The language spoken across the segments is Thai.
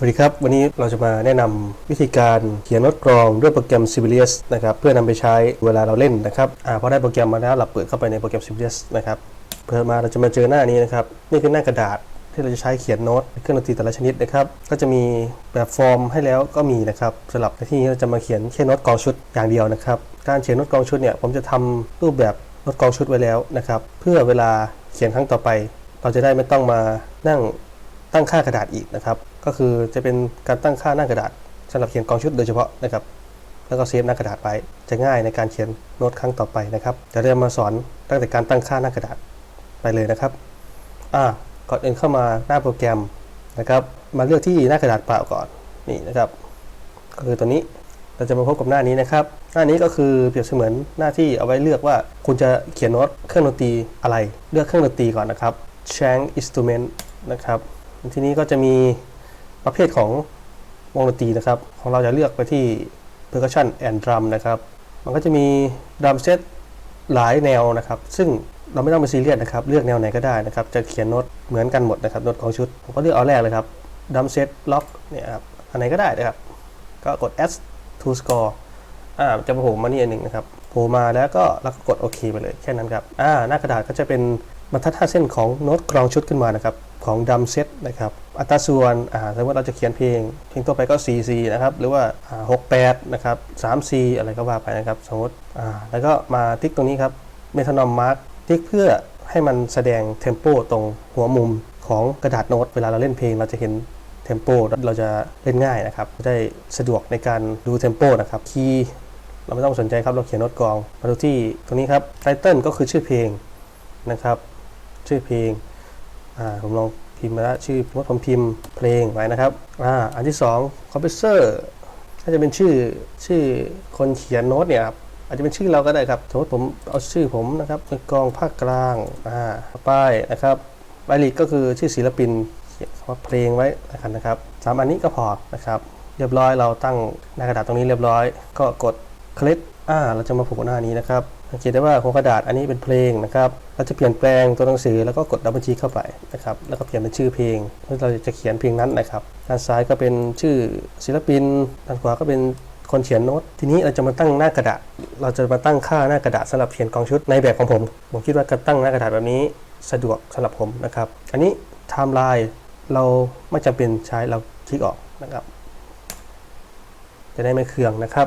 สวัสดีครับ วันนี้เราจะมาแนะนำวิธีการเขียนโน้ตกรองด้วยโปรแกรม Sibelius นะครับเพื่อนำไปใช้เวลาเราเล่นนะครับอ่าพอได้โปรแกรมมาแล้วเราเปิดเข้าไปในโปรแกรม Sibelius นะครับเปิดมาเราจะมาเจอหน้านี้นะครับนี่คือหน้ากระดาษที่เราจะใช้เขียนโน้ตเครื่องดนตรีแต่ละชนิดนะครับก็จะมีแบบฟอร์มให้แล้วก็มีนะครับสำหรับในที่นี้เราจะมาเขียนแค่โน้ตกรองชุดอย่างเดียวนะครับการเขียนโน้ตกรองชุดเนี่ยผมจะทำรูปแบบโน้ตกรองชุดไว้แล้วนะครับเพื่อเวลาเขียนครั้งต่อไป เราจะได้ไม่ต้องมานั่งตั้งค่ากระดาษอีกนะครับ ก็คือจะเป็นการตั้งค่าหน้ากระดาษสำหรับเขียนกองชุดโดยเฉพาะนะครับ แล้วก็เซฟหน้ากระดาษไว้จะง่ายในการเขียนโน้ตครั้งต่อไปนะครับจะได้มาสอนตั้งแต่การตั้งค่าหน้ากระดาษไปเลยนะครับอ่าก่อนอื่นเข้ามาหน้าโปรแกรมนะครับ มาเลือกที่หน้ากระดาษเปล่าก่อนนี่นะครับ ก็คือตัวนี้เราจะมาพบกับหน้านี้นะครับ หน้านี้ก็คือเปรียบเสมือนหน้าที่เอาไว้เลือกว่าคุณจะเขียนโน้ตเครื่องดนตรีอะไร เลือกเครื่องดนตรีก่อนนะครับ Change Instrument นะครับ ทีนี้ก็จะมี ประเภทของวงดนตรีนะครับ ของเราจะเลือกไปที่ percussion and drum นะครับ มันก็จะมี drum set หลายแนวนะครับ ซึ่งเราไม่ต้องไปซีเรียสนะครับ เลือกแนวไหนก็ได้นะครับ จะเขียนโน้ตเหมือนกันหมดนะครับ โน้ตของชุด ผมก็เลือกเอาแรกเลยครับ drum set lock เนี่ยครับ อันไหนก็ได้นะครับ ก็กด add to score อ่า จะโผล่มานี่อันหนึ่งนะครับ โผล่มาแล้วก็เราก็กดโอเคไปเลย แค่นั้นครับ อ่า หน้ากระดาษก็จะเป็น บรรทัดห้าเส้นของโน้ตกรองชุดขึ้นมานะครับของดัมเซตนะครับอัตราส่วนอ่าสมมติเราจะเขียนเพลง เพลงตัวไปก็ 4C นะครับ หรือว่าอ่า68 นะครับ 3C อะไรก็ว่าไปนะครับ สมมติอ่าแล้วก็มาติ๊กตรงนี้ครับเมทานอมมาร์กติ๊กเพื่อให้มันแสดงเทมโปตรงหัวมุมของกระดาษโน้ต เวลาเราเล่นเพลงเราจะเห็นเทมโปเราจะเล่นง่ายนะครับจะได้สะดวกในการดูเทมโปนะครับ คีย์เราไม่ต้องสนใจครับ เราเขียนโน้ตกรองมาดูที่ตรงนี้ครับไตเติลก็คือชื่อเพลงนะครับ ชื่อเพลงผมลองพิมพ์มาแล้วชื่อสมมติผมพิมพ์เพลงไว้นะครับอ่าอันที่2คอมเพรสเซอร์ถ้าจะเป็นชื่อชื่อคนเขียนโน้ตเนี่ยครับอาจจะเป็นชื่อเราก็ได้ครับสมมติผมเอาชื่อผมนะครับเป็นกองภาคกลางอ่าป้ายนะครับรายละเอียดก็คือชื่อศิลปินเขียนคำว่าเพลงไว้นะครับนะครับสามอันนี้ก็พอนะครับเรียบร้อยเราตั้งหน้ากระดาษตรงนี้เรียบร้อย ก็กดคลิกอ่าเราจะมาผูกหน้านี้นะครับ สังเกตได้ว่าหัวกระดาษอันนี้เป็นเพลงนะครับเราจะเปลี่ยนแปลงตัวหนังสือแล้วก็กดดับเบิลคลิกเข้าไปนะครับแล้วก็เปลี่ยนเป็นชื่อเพลงเพื่อเราจะเขียนเพลงนั้นนะครับด้านซ้ายก็เป็นชื่อศิลปินด้านขวาก็เป็นคนเขียนโน้ตทีนี้เราจะมาตั้งหน้ากระดาษ เราจะมาตั้งค่าหน้ากระดาษสำหรับเขียนกองชุดในแบบของผม ผมคิดว่าการตั้งหน้ากระดาษแบบนี้สะดวกสำหรับผมนะครับ อันนี้ไทม์ไลน์เราไม่จำเป็นใช้เราคลิกออกนะครับ จะได้ไม่เคืองนะครับ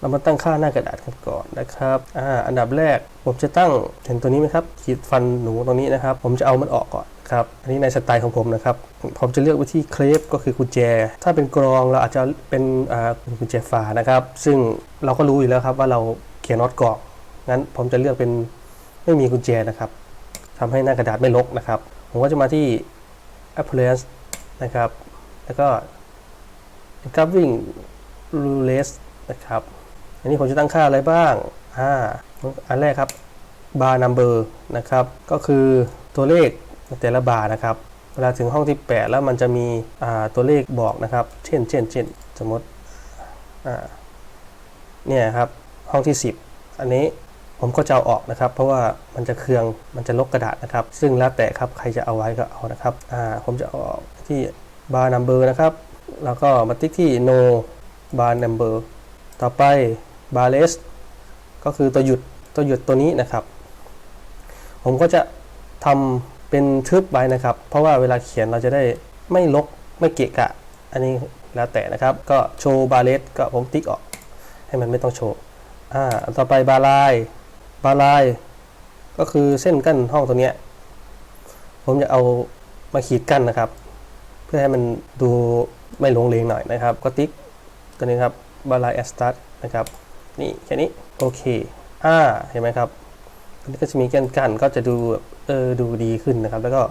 เรามาตั้งค่าหน้ากระดาษกันก่อนนะครับอ่าอันดับแรกผมจะตั้งเห็นตัวนี้ไหมครับขีดฟันหนูตรงนี้นะครับ ผมจะเอามันออกก่อนครับอันนี้ในสไตล์ของผมนะครับ ผมจะเลือกไปที่เคลปก็คือกุญแจ ถ้าเป็นกรองเราอาจจะเป็นอ่ากุญแจฝานะครับ ซึ่งเราก็รู้อยู่แล้วครับว่าเราเขียนน็อตกรองงั้นผมจะเลือกเป็นไม่มีกุญแจนะครับทำให้หน้ากระดาษไม่รกนะครับ ผมก็จะมาที่ appearance นะครับ แล้วก็ engraving rules นะครับ นนี้ผมจะตั้งค่าอะไรบ้างอ่าอันแรกครับ bar number นะครับ ก็คือตัวเลขแต่ละบาร์นะครับ เวลาถึงห้องที่ 8 แล้วมันจะมีอ่าตัวเลขบอกนะครับ เช่น เช่น เช่น สมมติอ่าเนี่ยครับห้องที่ 10 อันนี้ผมก็จะเอาออกนะครับ เพราะว่ามันจะเคืองมันจะลกกระดาษนะครับ ซึ่งแล้วแต่ครับใครจะเอาไว้ก็เอานะครับอ่าผมจะเอาออกที่ bar number นะครับ แล้วก็มาติ๊กที่ no bar number ต่อไป barless ก็คือตัวหยุดตัวหยุดตัวนี้นะครับ ผมก็จะทำเป็นทึบไว้นะครับ เพราะว่าเวลาเขียนเราจะได้ไม่ลกไม่เกะกะ อันนี้แล้วแต่นะครับ ก็โชว์ barless ก็ผมติ๊กออก ให้มันไม่ต้องโชว์อ่าต่อไปบาลายบาลายก็คือเส้นกั้นห้องตัวเนี้ยผมจะเอามาขีดกั้นนะครับ เพื่อให้มันดูไม่หลงเลงหน่อยนะครับ ก็ติ๊กตัวนี้ครับบาลายแอสตัสนะครับ นี่แค่นี้โอเคอ่าเห็นไหมครับอันนี้ก็จะมีแกนกันก็จะดูแบบเออดูดีขึ้นนะครับ แล้วก็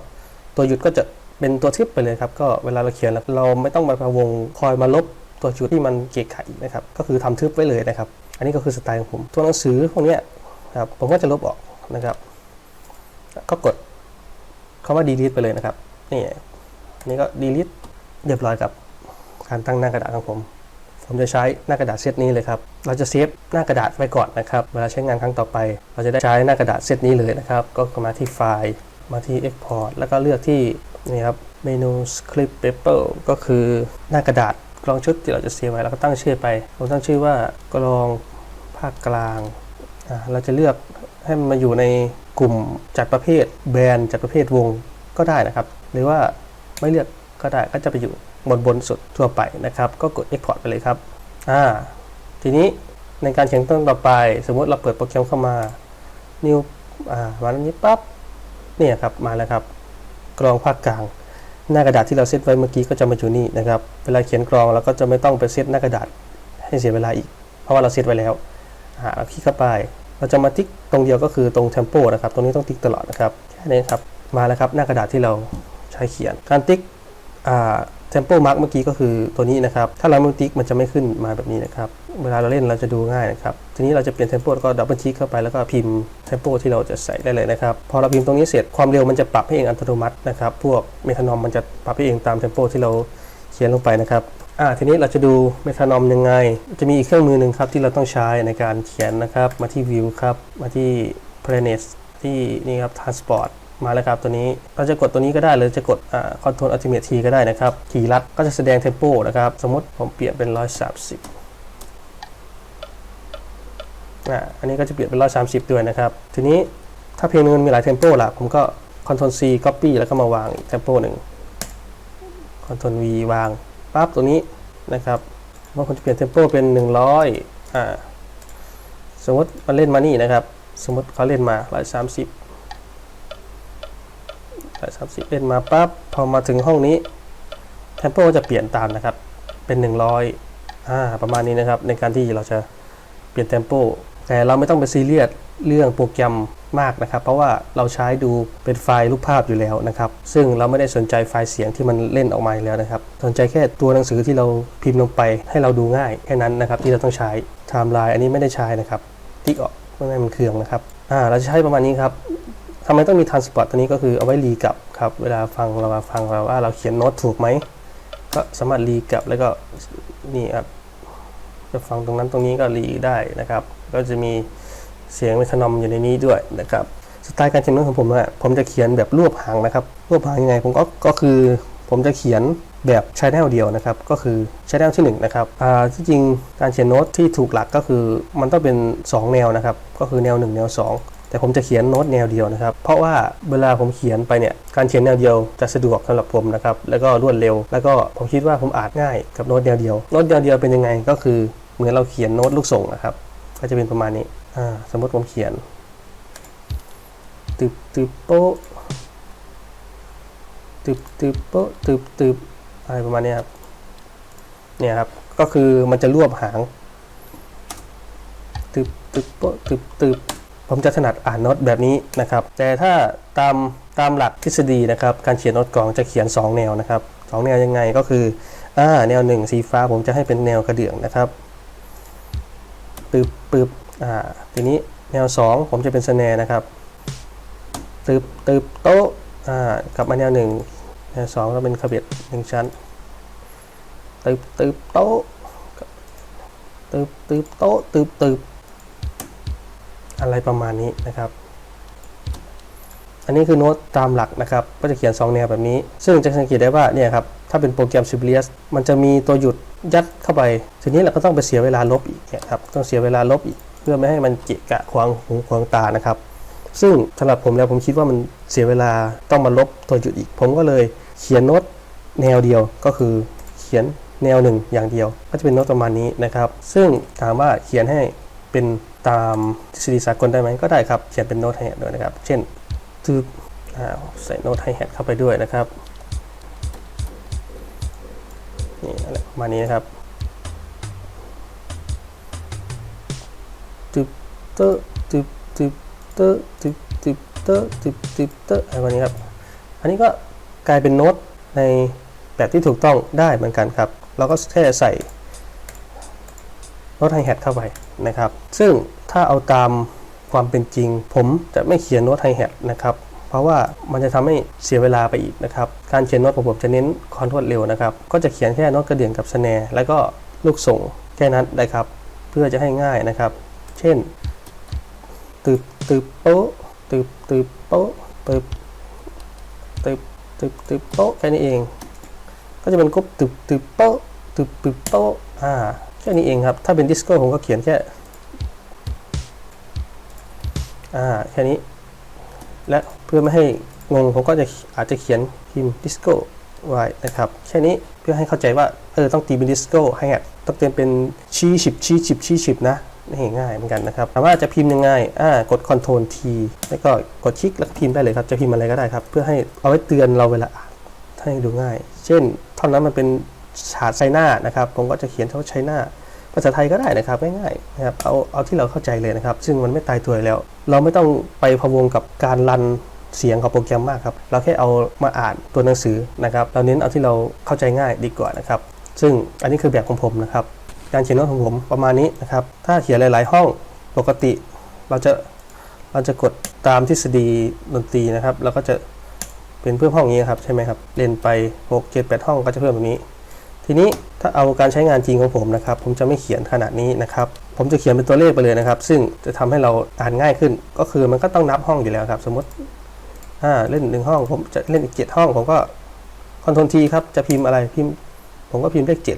ตัวหยุดก็จะเป็นตัวทึบไปเลยครับ ก็เวลาเราเขียนเราไม่ต้องมาพะวงคอยมาลบตัวจุดที่มันเกะกะอีกนะครับ ก็คือทำทึบไว้เลยนะครับ อันนี้ก็คือสไตล์ของผม ตัวหนังสือพวกนี้ครับผมก็จะลบออกนะครับ ก็กดคำว่า delete ไปเลยนะครับ นี่อันนี้ก็ delete เรียบร้อยกับการตั้งหน้ากระดาษของผม ผมจะใช้หน้ากระดาษเซตนี้เลยครับ เราจะเซฟหน้ากระดาษไว้ก่อนนะครับ เวลาใช้งานครั้งต่อไป เราจะได้ใช้หน้ากระดาษเซตนี้เลยนะครับ ก็มาที่ไฟล์ มาที่ Export แล้วก็เลือกที่นี่ครับ เมนู script paper ก็คือหน้ากระดาษกรองชุดที่เราจะเซฟไว้แล้วก็ตั้งชื่อไปผมตั้งชื่อว่ากรองภาคกลาง เราจะเลือกให้มันมาอยู่ในกลุ่มจัดประเภทแบรนด์จัดประเภทวงก็ได้นะครับ หรือว่าไม่เลือกก็ได้ก็จะไปอยู่ บนบนสุดทั่วไปนะครับ ก็กด export ไปเลยครับอ่าทีนี้ในการเขียนต้นต่อไป สมมติเราเปิดโปรแกรมเข้ามา new อ่าวันนี้ปั๊บเนี่ยครับมาแล้วครับ กรองภาคกลาง หน้ากระดาษที่เราเซตไว้เมื่อกี้ก็จะมาอยู่นี่นะครับเวลาเขียนกรองเราก็จะไม่ต้องไปเซตหน้ากระดาษให้เสียเวลาอีก เพราะว่าเราเซตไว้แล้วอ่าเราคลิกเข้าไป เราจะมาติ๊กตรงเดียวก็คือตรง tempo นะครับ ตรงนี้ต้องติ๊กตลอดนะครับแค่นี้ครับมาแล้วครับหน้ากระดาษที่เราใช้เขียนการติ๊กอ่า tempo mark เมื่อกี้ก็คือตัวนี้นะครับ ถ้าเราไม่ติ๊กมันจะไม่ขึ้นมาแบบนี้นะครับ เวลาเราเล่นเราจะดูง่ายนะครับ ทีนี้เราจะเปลี่ยน tempo แล้วก็ดับเบิลคลิกเข้าไปแล้วก็พิมพ์ tempo ที่เราจะใส่ได้เลยนะครับ พอเราพิมพ์ตรงนี้เสร็จความเร็วมันจะปรับให้เองอัตโนมัตินะครับ พวกเมทานอมมันจะปรับให้เองตาม tempo ที่เราเขียนลงไปนะครับอ่าทีนี้เราจะดูเมทานอมยังไง จะมีอีกเครื่องมือหนึ่งครับที่เราต้องใช้ในการเขียนนะครับ มาที่ view ครับ มาที่ planet ที่นี่ครับ transport มาแล้วครับตัวนี้เราจะกดตัวนี้ก็ได้หรือจะกดอ่า control ultimate t ก็ได้นะครับขี่ลัดก็จะแสดง tempo นะครับ สมมติผมเปลี่ยนเป็น 130อ่าอันนี้ก็จะเปลี่ยนเป็น 130 ด้วยนะครับ ทีนี้ถ้าเพลงนึงมันมีหลาย tempo ล่ะ ผมก็ control c copy แล้วก็มาวางอีก tempo หนึ่ง control v วางปั๊บตัวนี้นะครับว่าผมจะเปลี่ยน tempo เป็น 100อ่าสมมติมันเล่นมานี่นะครับ สมมติเขาเล่นมา 130 130เล่นมาปั๊บพอมาถึงห้องนี้ tempo จะเปลี่ยนตามนะครับ เป็น 100อ่าประมาณนี้นะครับ ในการที่เราจะเปลี่ยน tempo แต่เราไม่ต้องไปซีเรียสเรื่องโปรแกรมมากนะครับ เพราะว่าเราใช้ดูเป็นไฟล์รูปภาพอยู่แล้วนะครับ ซึ่งเราไม่ได้สนใจไฟล์เสียงที่มันเล่นออกมาแล้วนะครับ สนใจแค่ตัวหนังสือที่เราพิมพ์ลงไปให้เราดูง่ายแค่นั้นนะครับ ที่เราต้องใช้ไทม์ไลน์อันนี้ไม่ได้ใช้นะครับ ติ๊กออก ไม่ให้มันเคืองนะครับอ่าเราจะใช้ประมาณนี้ครับทำไมต้องมี transport ตัวนี้ก็คือเอาไว้รีกลับครับ เวลาฟังเรามาฟังเราว่าเราเขียนโน้ตถูกไหมก็สามารถรีกลับแล้วก็นี่ครับจะฟังตรงนั้นตรงนี้ก็รีได้นะครับ ก็จะมีเสียงเมทานอมอยู่ในนี้ด้วยนะครับสไตล์การเขียนโน้ตของผมอะผมจะเขียนแบบรวบหางนะครับ รวบหางยังไงผมก็ก็คือ ผมจะเขียนแบบชแนลเดียวนะครับ ก็คือชแนลที่1นะครับอ่าที่จริงการเขียนโน้ตที่ถูกหลักก็คือมันต้องเป็น 2 แนวนะครับ ก็คือแนว 1 แนว 2 แต่ผมจะเขียนโน้ตแนวเดียวนะครับ เพราะว่าเวลาผมเขียนไปเนี่ยการเขียนแนวเดียวจะสะดวกสำหรับผมนะครับแล้วก็รวดเร็ว แล้วก็ผมคิดว่าผมอ่านง่ายกับโน้ตแนวเดียวโน้ตแนวเดียวเป็นยังไงก็คือเหมือนเราเขียนโน้ตลูกส่งนะครับ ก็จะเป็นประมาณนี้อ่าสมมติผมเขียนตึบตึบโป๊ะ ตึบตึบโป๊ะตึบตึบอะไรประมาณนี้ครับเนี่ยครับก็คือมันจะรวบหางตึบตึบโป๊ะตึบตึบผมจะถนัดอ่านโน้ตแบบนี้นะครับ แต่ถ้าตามตามหลักทฤษฎีนะครับ การเขียนโน้ตกลองจะเขียน 2 แนวนะครับสองแนวยังไงก็คืออ่าแนวหนึ่งสีฟ้าผมจะให้เป็นแนวกระเดื่องนะครับตึบตึบอ่าทีนี้แนว 2 ผมจะเป็นสแนนะครับตึบตึบโต๊ะอ่ากลับมาแนวหนึ่ง แนสองก็เป็นขบเบ็ดหนึ่งชั้นตึบตึบโต๊ะตึบตึบโต๊ะตึบตึบอะไรประมาณนี้นะครับ อันนี้คือโน้ตตามหลักนะครับ ก็จะเขียน 2 แนวแบบนี้ ซึ่งจะสังเกตได้ว่าเนี่ยครับ ถ้าเป็นโปรแกรม Sibelius มันจะมีตัวหยุดยัดเข้าไป ทีนี้เราก็ต้องไปเสียเวลาลบอีกเนี่ยครับ ต้องเสียเวลาลบอีก เพื่อไม่ให้มันเกะกะขวางหูขวางตานะครับ ซึ่งสำหรับผมแล้วผมคิดว่ามันเสียเวลาต้องมาลบตัวหยุดอีก ผมก็เลย เขียนโน้ตแนวเดียวก็คือเขียนแนวหนึ่งอย่างเดียว ก็จะเป็นโน้ตประมาณนี้นะครับ ซึ่งถามว่าเขียนให้เป็นตามทฤษฎีสากลได้ไหมก็ได้ครับ เขียนเป็นโน้ตไฮแฮทด้วยนะครับ เช่นตืบอ่าใส่โน้ตไฮแฮทเข้าไปด้วยนะครับนี่อะไรประมาณนี้นะครับตึบเตอตึบตึบเตอตึบตึบเตอตึบตึบเตออะไรประมาณนี้ครับ อันนี้ก็ กลายเป็นโน้ตในแบบที่ถูกต้องได้เหมือนกันครับ เราก็แค่ใส่โน้ตไฮแฮทเข้าไปนะครับ ซึ่งถ้าเอาตามความเป็นจริง ผมจะไม่เขียนโน้ตไฮแฮทนะครับ เพราะว่ามันจะทำให้เสียเวลาไปอีกนะครับ การเขียนโน้ตของผมจะเน้นความรวดเร็วนะครับ ก็จะเขียนแค่โน้ตกระเดื่องกับสแนร์แล้วก็ลูกส่งแค่นั้นได้ครับ เพื่อจะให้ง่ายนะครับ เช่นตึบตึบโป๊ตึบตึบโป๊ตึบตึบ ตึบตึบโป๊ะแค่นี้เอง ก็จะเป็นกรุ๊ปตึบตึบโป๊ะตึบตึบโป๊ะอ่าแค่นี้เองครับ ถ้าเป็นดิสโก้ผมก็เขียนแค่อ่าแค่นี้ และเพื่อไม่ให้งงผมก็จะอาจจะเขียนพิมพ์ดิสโก้ไว้นะครับแค่นี้เพื่อให้เข้าใจว่าเออต้องตีเป็นดิสโก้ให้อะต้องเต็มเป็นชี้ฉิบชี้ฉิบชี้ฉิบนะ นี่ง่ายเหมือนกันนะครับถามว่าจะพิมพ์ยังไงอ่ากด Ctrl T แล้วก็กดคลิกแล้วก็พิมพ์ได้เลยครับ จะพิมพ์อะไรก็ได้ครับ เพื่อให้เอาไว้เตือนเราเวลาอ่านให้ดูง่าย เช่นท่อนนั้นมันเป็นฉาดไซน้านะครับ ผมก็จะเขียนเท่าไชน้าภาษาไทยก็ได้นะครับง่ายๆนะครับเอาเอาที่เราเข้าใจเลยนะครับ ซึ่งมันไม่ตายตัวอยู่แล้ว เราไม่ต้องไปพะวงกับการรันเสียงของโปรแกรมมากครับ เราแค่เอามาอ่านตัวหนังสือนะครับ เราเน้นเอาที่เราเข้าใจง่ายดีกว่านะครับ ซึ่งอันนี้คือแบบของผมนะครับ การเขียนโน้ตของผมประมาณนี้นะครับ ถ้าเขียนหลาย ๆ ห้องปกติเราจะเราจะกดตามทฤษฎีดนตรีนะครับเราก็จะเป็นเพิ่มห้องนี้ครับใช่ไหมครับเล่นไป 6 7 8 ห้องก็จะเพิ่มแบบนี้ ทีนี้ถ้าเอาการใช้งานจริงของผมนะครับ ผมจะไม่เขียนขนาดนี้นะครับ ผมจะเขียนเป็นตัวเลขไปเลยนะครับ ซึ่งจะทำให้เราอ่านง่ายขึ้น ก็คือมันก็ต้องนับห้องอยู่แล้วครับ สมมติอ่าเล่นหนึ่งห้อง ผมจะเล่นอีกเจ็ดห้องผมก็คอนโทรลทีครับจะพิมพ์อะไรพิมพ์ ผมก็พิมพ์เลขเจ็ด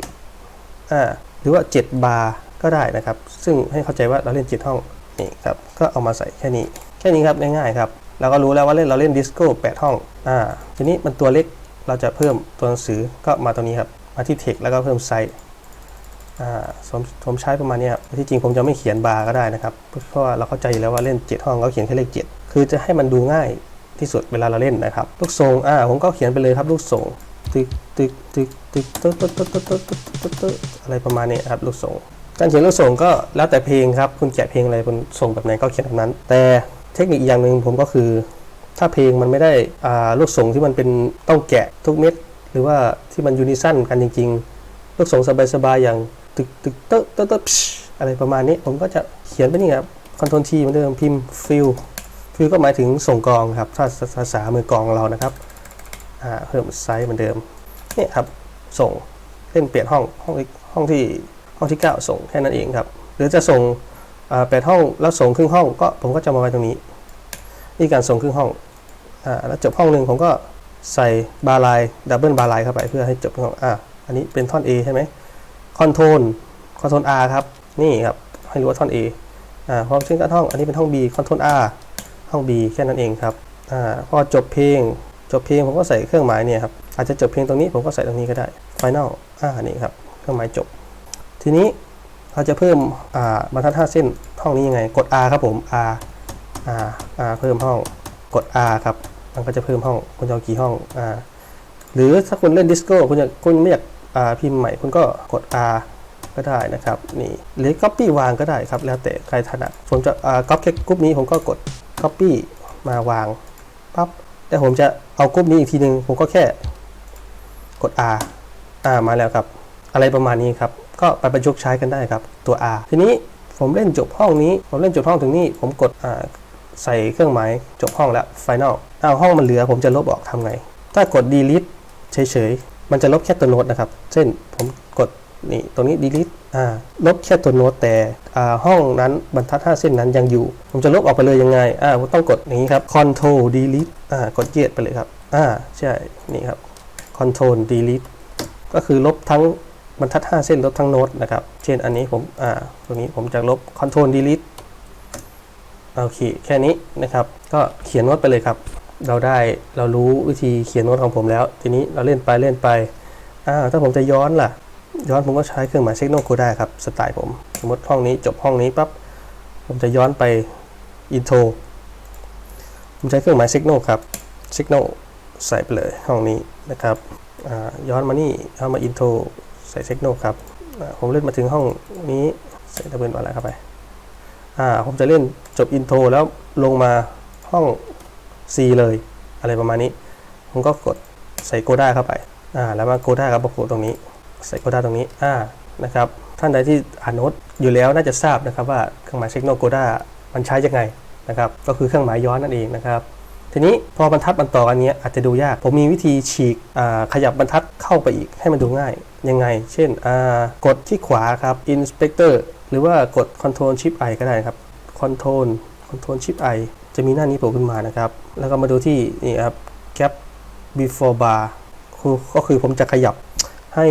อ่า หรือว่า 7 บาร์ก็ได้นะครับ ซึ่งให้เข้าใจว่าเราเล่น 7 ห้องนี่ครับก็เอามาใส่แค่นี้ แค่นี้ครับง่ายๆครับเราก็รู้แล้วว่าเล่นเราเล่นดิสโก้8ห้องอ่าทีนี้มันตัวเล็กเราจะเพิ่มตัวหนังสือก็มาตัวนี้ครับมาที่ text แล้วก็เพิ่มไซส์อ่าผมผมใช้ประมาณนี้ครับที่จริงผมจะไม่เขียนบาร์ก็ได้นะครับ เพราะว่าเราเข้าใจอยู่แล้วว่าเล่น 7 ห้องก็เขียนแค่เลข 7 คือจะให้มันดูง่ายที่สุดเวลาเราเล่นนะครับ ลูกทรงอ่าผมก็เขียนไปเลยครับลูกทรง ตึกตึกตึกตึกตึกตึกตึกตึกตึกตึกตึกตึกอะไรประมาณนี้ครับลูกทรงการเขียนลูกทรงก็แล้วแต่เพลงครับคุณแกะเพลงอะไรคุณส่งแบบไหนก็เขียนแบบนั้น แต่เทคนิคอีกอย่างหนึ่งผมก็คือ ถ้าเพลงมันไม่ได้อ่าลูกส่งที่มันเป็นต้องแกะทุกเม็ดหรือว่าที่มันยูนิซันกันจริง ๆ ลูกส่งสบายๆอย่างตึกตึกเตอะเตอะเตอะอะไรประมาณนี้ผมก็จะเขียนไปนี่ครับคอนโทรลทีเหมือนเดิมพิมพ์ฟิลฟิลก็หมายถึงส่งกองครับถ้าภาษามือกองเรานะครับ เพิ่มไซส์เหมือนเดิมเนี่ยครับส่งเล่นเปลี่ยนห้องห้องห้องที่ห้องที่ 9 ส่งแค่นั้นเองครับ หรือจะส่งอ่าแปดห้องแล้วส่งครึ่งห้องก็ผมก็จะมาไว้ตรงนี้ นี่การส่งครึ่งห้องอ่าแล้วจบห้องหนึ่งผมก็ใส่บาร์ไลน์ดับเบิลบาร์ไลน์เข้าไปเพื่อให้จบห้องอ่าอันนี้เป็นท่อน A ใช่ไหมคอนโทรลคอนโทรล R ครับ นี่ครับ ให้รู้ว่าท่อน A อ่าพอขึ้นกันห้อง อันนี้เป็นห้อง B คอนโทรล R ห้อง B แค่นั้นเองครับอ่าพอจบเพลง จบเพลงผมก็ใส่เครื่องหมายเนี่ยครับอาจจะจบเพลงตรงนี้ผมก็ใส่ตรงนี้ก็ได้ Final อ่านี่ครับเครื่องหมายจบ ทีนี้เราจะเพิ่มอ่าบรรทัด5เส้นห้องนี้ยังไง กด R ครับผม R R R เพิ่มห้องกด R ครับมันก็จะเพิ่มห้องคุณจะเอากี่ห้องอ่าหรือถ้าคุณเล่นดิสโก้คุณอยากคุณไม่อยากอ่าพิมพ์ใหม่คุณก็กด R ก็ได้นะครับนี่หรือ Copy วางก็ได้ครับ แล้วแต่ใครถนัดผมจะอ่า Copy แค่กรุ๊ปนี้ผมก็กด Copy มาวางปั๊บ แต่ผมจะเอากรุ๊ปนี้อีกทีหนึ่งผมก็แค่กด R อ่ามาแล้วครับ อะไรประมาณนี้ครับ ก็ไปประยุกต์ใช้กันได้ครับ ตัว R ทีนี้ผมเล่นจบห้องนี้ ผมเล่นจบห้องถึงนี่ผมกดอ่าใส่เครื่องหมายจบห้องแล้ว Final อ้าวห้องมันเหลือ ผมจะลบออกทำไง ถ้ากด delete เฉยๆ มันจะลบแค่ตัวโน้ตนะครับ เช่นผมกด นี่ตรงนี้ delete อ่าลบแค่ตัวโน้ตแต่อ่าห้องนั้นบรรทัด 5 เส้นนั้นยังอยู่ ผมจะลบออกไปเลยยังไงอ่าผมต้องกดอย่างนี้ครับ control delete อ่ากดเยียดไปเลยครับอ่าใช่นี่ครับ control delete ก็คือลบทั้งบรรทัด 5 เส้นลบทั้งโน้ตนะครับ เช่นอันนี้ผมอ่าตรงนี้ผมจะลบ control delete โอเคแค่นี้นะครับ ก็เขียนโน้ตไปเลยครับ เราได้เรารู้วิธีเขียนโน้ตของผมแล้ว ทีนี้เราเล่นไปเล่นไปอ่าถ้าผมจะย้อนล่ะ ย้อนผมก็ใช้เครื่องหมายเซกโนโคได้ครับสไตล์ผม สมมติห้องนี้จบห้องนี้ปั๊บผมจะย้อนไปอินโทรผมใช้เครื่องหมายเซกโนครับเซกโนใส่ไปเลยห้องนี้นะครับย้อนมานี่ย้อนมาอินโทรใส่เซกโนครับผมเล่นมาถึงห้องนี้ใส่ดับเบิลอะไรเข้าไปผมจะเล่นจบอินโทรแล้วลงมาห้อง C เลยอะไรประมาณนี้ ผมก็กดใส่โกด้าเข้าไป อ่า แล้วมาโกด้าครับโผล่ตรงนี้ ใส่โกด้าตรงนี้อ่านะครับท่านใดที่อ่านโน้ตอยู่แล้วน่าจะทราบนะครับว่าเครื่องหมายเซกโนโกด้ามันใช้ยังไงนะครับก็คือเครื่องหมายย้อนนั่นเองนะครับทีนี้พอบรรทัดมันต่อกันนี้อาจจะดูยาก ผมมีวิธีฉีกอ่าขยับบรรทัดเข้าไปอีกให้มันดูง่าย ยังไง เช่นอ่ากดที่ขวาครับ inspector หรือว่ากด control shift i ก็ได้ครับ control control shift i จะมีหน้านี้โผล่ขึ้นมานะครับ แล้วก็มาดูที่นี่ครับ gap before bar ก็คือผมจะขยับ ให้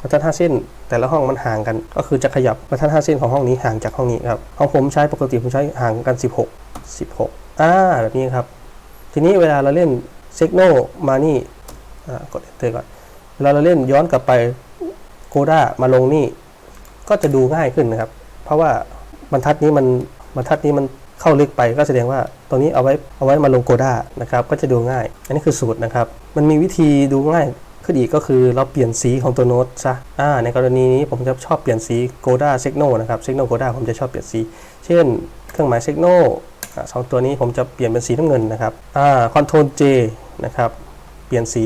บรรทัด5เส้น แต่ละห้องมันห่างกัน ก็คือจะขยับบรรทัด5เส้นของห้องนี้ห่างจากห้องนี้ครับของผมใช้ปกติผมใช้ห่างกัน 16 16อ่าแบบนี้ครับ ทีนี้เวลาเราเล่นเซกโนมานี่อ่ากด enter ก่อนเวลาเราเล่นย้อนกลับไปโคด้ามาลงนี่ ก็จะดูง่ายขึ้นนะครับ เพราะว่าบรรทัดนี้มันบรรทัดนี้มันเข้าลึกไปก็แสดงว่าตัวนี้เอาไว้เอาไว้มาลงโกด้านะครับก็จะดูง่าย อันนี้คือสูตรนะครับ มันมีวิธีดูง่าย ขึ้นอีกก็คือเราเปลี่ยนสีของตัวโน้ตซะอ่าในกรณีนี้ผมจะชอบเปลี่ยนสีโกด้าเซกโนนะครับเซกโนโกด้าผมจะชอบเปลี่ยนสี เช่น เครื่องหมายเซกโนสองตัวนี้ผมจะเปลี่ยนเป็นสีน้ำเงินนะครับอ่าคอนโทรล J นะครับ เปลี่ยนสี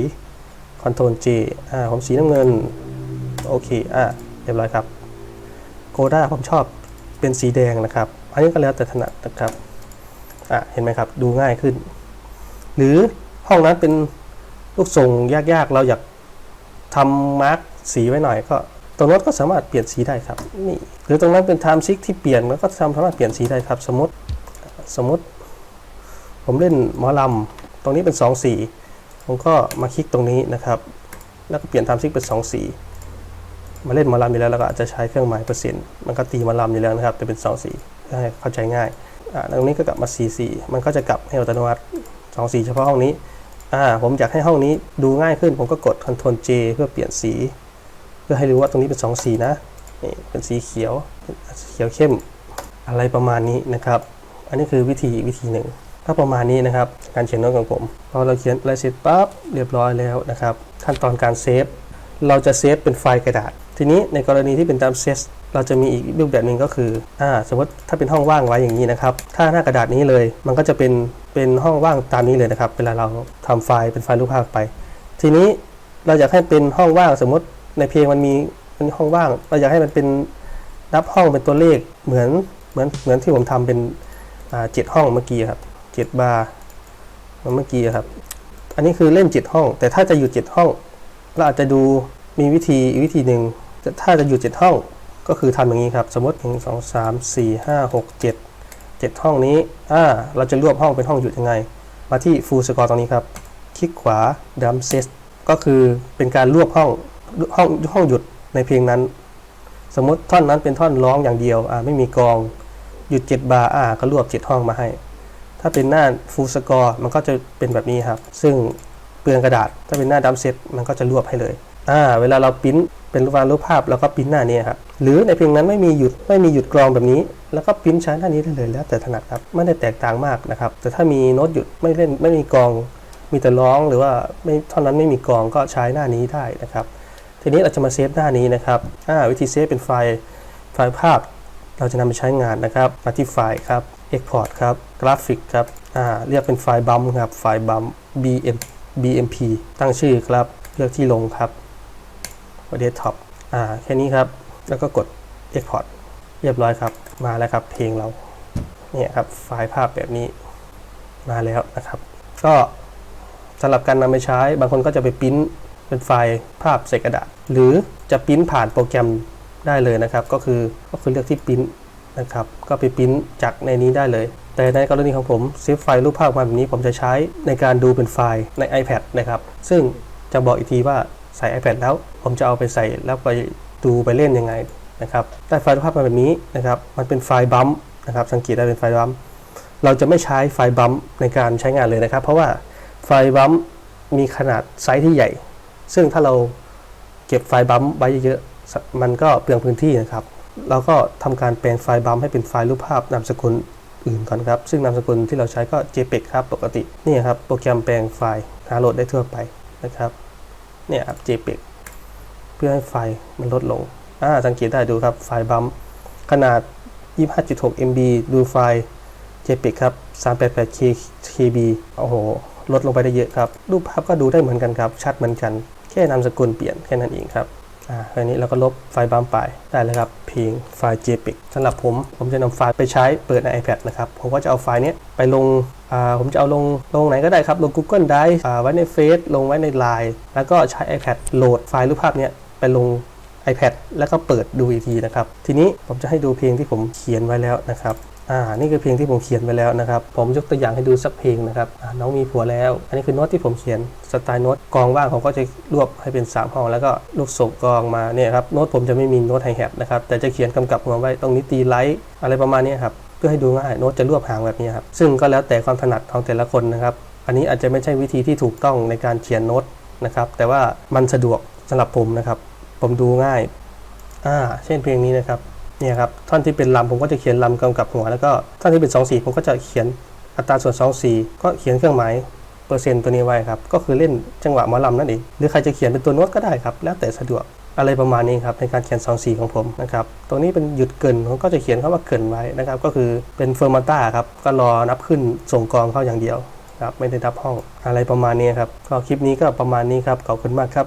คอนโทรล J อ่าผมสีน้ำเงิน โอเค อะเรียบร้อยครับโกด้าผมชอบเป็นสีแดงนะครับ อันนี้ก็แล้วแต่ถนัดนะครับ อะเห็นไหมครับ ดูง่ายขึ้น หรือห้องนั้นเป็น ลูกทรงยากๆ เราอยากทำมาร์กสีไว้หน่อยก็ตรงนั้นก็สามารถเปลี่ยนสีได้ครับนี่หรือตรงนั้นเป็นไทม์ซิกที่เปลี่ยนมันก็สามารถเปลี่ยนสีได้ครับ สมมติสมมติ ผมเล่นหมอลำตรงนี้เป็น 2 สี ผมก็มาคลิกตรงนี้นะครับ แล้วก็เปลี่ยนไทม์ซิกเป็น 2 สี มาเล่นหมอลำอยู่แล้วเราก็อาจจะใช้เครื่องหมายเปอร์เซ็นต์มันก็ตีหมอลำอยู่แล้วนะครับแต่เป็น 2 สีเพื่อให้เข้าใจง่ายอ่าตรงนี้ก็กลับมา4สีมันก็จะกลับให้อัตโนมัติ2สีเฉพาะห้องนี้ อ่าผมอยากให้ห้องนี้ดูง่ายขึ้น ผมก็กด Ctrl J เพื่อเปลี่ยนสี เพื่อให้รู้ว่าตรงนี้เป็น 2 สีนะนี่เป็นสีเขียวเขียวเข้มอะไรประมาณนี้นะครับ อันนี้คือวิธีอีกวิธีหนึ่งก็ประมาณนี้นะครับ การเขียนโน้ตของผม พอเราเขียนอะไรเสร็จปั๊บเรียบร้อยแล้วนะครับ ขั้นตอนการเซฟเราจะเซฟเป็นไฟล์กระดาษ ทีนี้ในกรณีที่เป็นตามเซสเราจะมีอีกรูปแบบหนึ่งก็คืออ่าสมมติถ้าเป็นห้องว่างไว้อย่างนี้นะครับ ถ้าหน้ากระดาษนี้เลย มันก็จะเป็นเป็นห้องว่างตามนี้เลยนะครับ เวลาเราทำไฟล์เป็นไฟล์รูปภาพไป ทีนี้เราอยากให้เป็นห้องว่างสมมติในเพลงมันมีเป็นห้องว่าง เราอยากให้มันเป็นนับห้องเป็นตัวเลขเหมือนเหมือนเหมือนที่ผมทำเป็นอ่าเจ็ดห้องเมื่อกี้ครับเจ็ดบาร์เมื่อกี้ครับ อันนี้คือเล่นเจ็ดห้อง แต่ถ้าจะอยู่เจ็ดห้อง เราอาจจะดูมีวิธีวิธีหนึ่ง ถ้าจะอยู่เจ็ดห้องก็คือทำอย่างนี้ครับ สมมติหนึ่งสองสามสี่ห้าหกเจ็ดเจ็ดห้องนี้อ่าเราจะรวบห้องเป็นห้องหยุดยังไง มาที่ full score ตรงนี้ครับ คลิกขวา dump set ก็คือเป็นการรวบห้องห้องห้องหยุดในเพลงนั้น สมมติท่อนนั้นเป็นท่อนร้องอย่างเดียวอ่าไม่มีกองหยุด 7 บาร์อ่าก็รวบ 7 ห้องมาให้ ถ้าเป็นหน้า full score มันก็จะเป็นแบบนี้ครับ ซึ่งเปลืองกระดาษ ถ้าเป็นหน้าดัมเซตมันก็จะรวบให้เลย อ่าเวลาเราปริ้นเป็นรูปวาดรูปภาพแล้วก็ปริ้นหน้านี้ครับหรือในเพลงนั้นไม่มีหยุดไม่มีหยุดกรองแบบนี้ แล้วก็ปิ้นใช้หน้านี้ได้เลยแล้วแต่ถนัดครับไม่ได้แตกต่างมากนะครับ แต่ถ้ามีโน้ตหยุดไม่เล่นไม่มีกรอง มีแต่ร้องหรือว่าไม่เท่านั้นไม่มีกรองก็ใช้หน้านี้ได้นะครับ ทีนี้เราจะมาเซฟหน้านี้นะครับอ่าวิธีเซฟเป็นไฟล์ไฟล์ภาพ เราจะนำไปใช้งานนะครับมาที่ไฟล์ครับ Export ครับกราฟิกครับอ่าเรียกเป็นไฟล์บัมครับไฟล์บัม BM BMP ตั้งชื่อครับเลือกที่ลงครับ เดสก์ท็อปอ่าแค่นี้ครับ แล้วก็กด Export เรียบร้อยครับ มาแล้วครับ เพลงเราเนี่ยครับไฟล์ภาพแบบนี้มาแล้วนะครับ ก็สำหรับการนำไปใช้ บางคนก็จะไปปริ้นเป็นไฟล์ภาพใส่กระดาษ หรือจะปริ้นผ่านโปรแกรมได้เลยนะครับ ก็คือก็คือเลือกที่ปริ้นนะครับ ก็ไปปริ้นจากในนี้ได้เลย แต่ในกรณีของผมเซฟไฟล์รูปภาพมาแบบนี้ผมจะใช้ในการดูเป็นไฟล์ใน iPad นะครับ ซึ่งจะบอกอีกทีว่า ใส่ iPad แล้ว ผมจะเอาไปใส่แล้วไปดูไปเล่นยังไงนะครับได้ไฟล์รูปภาพมาแบบนี้นะครับมันเป็นไฟล์บัมป์นะครับสังเกตได้เป็นไฟล์บัมป์เราจะไม่ใช้ไฟล์บัมป์ในการใช้งานเลยนะครับ เพราะว่าไฟล์บัมป์มีขนาดไซส์ที่ใหญ่ ซึ่งถ้าเราเก็บไฟล์บัมป์ไว้เยอะๆมันก็เปลืองพื้นที่นะครับเราก็ทำการแปลงไฟล์บัมป์ให้เป็นไฟล์รูปภาพนามสกุลอื่นก่อนครับ ซึ่งนามสกุลที่เราใช้ก็ JPEG ครับปกติ นี่ครับ โปรแกรมแปลงไฟล์หาโหลดได้ทั่วไปนะครับ เนี่ยครับ JPEG เพื่อให้ไฟล์มันลดลงอ่าสังเกตได้ดูครับไฟล์บัมขนาด 25.6 MB ดูไฟล์ JPEG ครับ 388 KB โอ้โห ลดลงไปได้เยอะครับ รูปภาพก็ดูได้เหมือนกันครับ ชัดเหมือนกัน แค่นามสกุลเปลี่ยนแค่นั้นเองครับ อ่าทีนี้เราก็ลบไฟล์บัมไป ได้แล้วครับ เพียงไฟล์ JPEG สำหรับผม ผมจะนำไฟล์ไปใช้เปิดใน iPad นะครับ ผมก็จะเอาไฟล์เนี้ยไปลง ผมจะเอาลงลงไหนก็ได้ครับ ลง Google Drive ไว้ในเฟซลงไว้ใน Line แล้วก็ใช้ iPad โหลดไฟล์รูปภาพเนี้ยไปลง iPad แล้วก็เปิดดูอีกทีนะครับ ทีนี้ผมจะให้ดูเพลงที่ผมเขียนไว้แล้วนะครับอ่า นี่คือเพลงที่ผมเขียนไปแล้วนะครับ ผมยกตัวอย่างให้ดูสักเพลงนะครับน้องมีผัวแล้ว อันนี้คือโน้ตที่ผมเขียนสไตล์โน้ตกองว่างผมก็จะรวบให้เป็น3ห้องแล้วก็ลูกศกกองมาเนี่ยครับโน้ตผมจะไม่มีโน้ตไฮแฮทนะครับแต่จะเขียนกำกับหัวไว้ตรงนี้ตีไลท์อะไรประมาณนี้ครับ เพื่อให้ดูง่ายโน้ตจะรวบหางแบบนี้ครับซึ่งก็แล้วแต่ความถนัดของแต่ละคนนะครับ อันนี้อาจจะไม่ใช่วิธีที่ถูกต้องในการเขียนโน้ตนะครับ แต่ว่ามันสะดวกสำหรับผมนะครับ ผมดูง่ายอ่าเช่นเพลงนี้นะครับเนี่ยครับท่อนที่เป็นลำผมก็จะเขียนลำกำกับหัวแล้วก็ท่อนที่เป็น 2 4 ผมก็จะเขียนอัตราส่วน 2 4 ก็เขียนเครื่องหมายเปอร์เซ็นต์ตัวนี้ไว้ครับก็คือเล่นจังหวะหมอลำนั่นเองหรือใครจะเขียนเป็นตัวโน้ตก็ได้ครับ แล้วแต่สะดวก อะไรประมาณนี้ครับในการเขียน 2 4 ของผมนะครับตรงนี้เป็นหยุดเกินผมก็จะเขียนคำว่าเกินไว้นะครับ ก็คือเป็นเฟอร์มาต้าครับก็รอนับขึ้นส่งกองเข้าอย่างเดียวครับไม่ได้นับห้องอะไรประมาณนี้ครับก็คลิปนี้ก็ประมาณนี้ครับขอบคุณมากครับ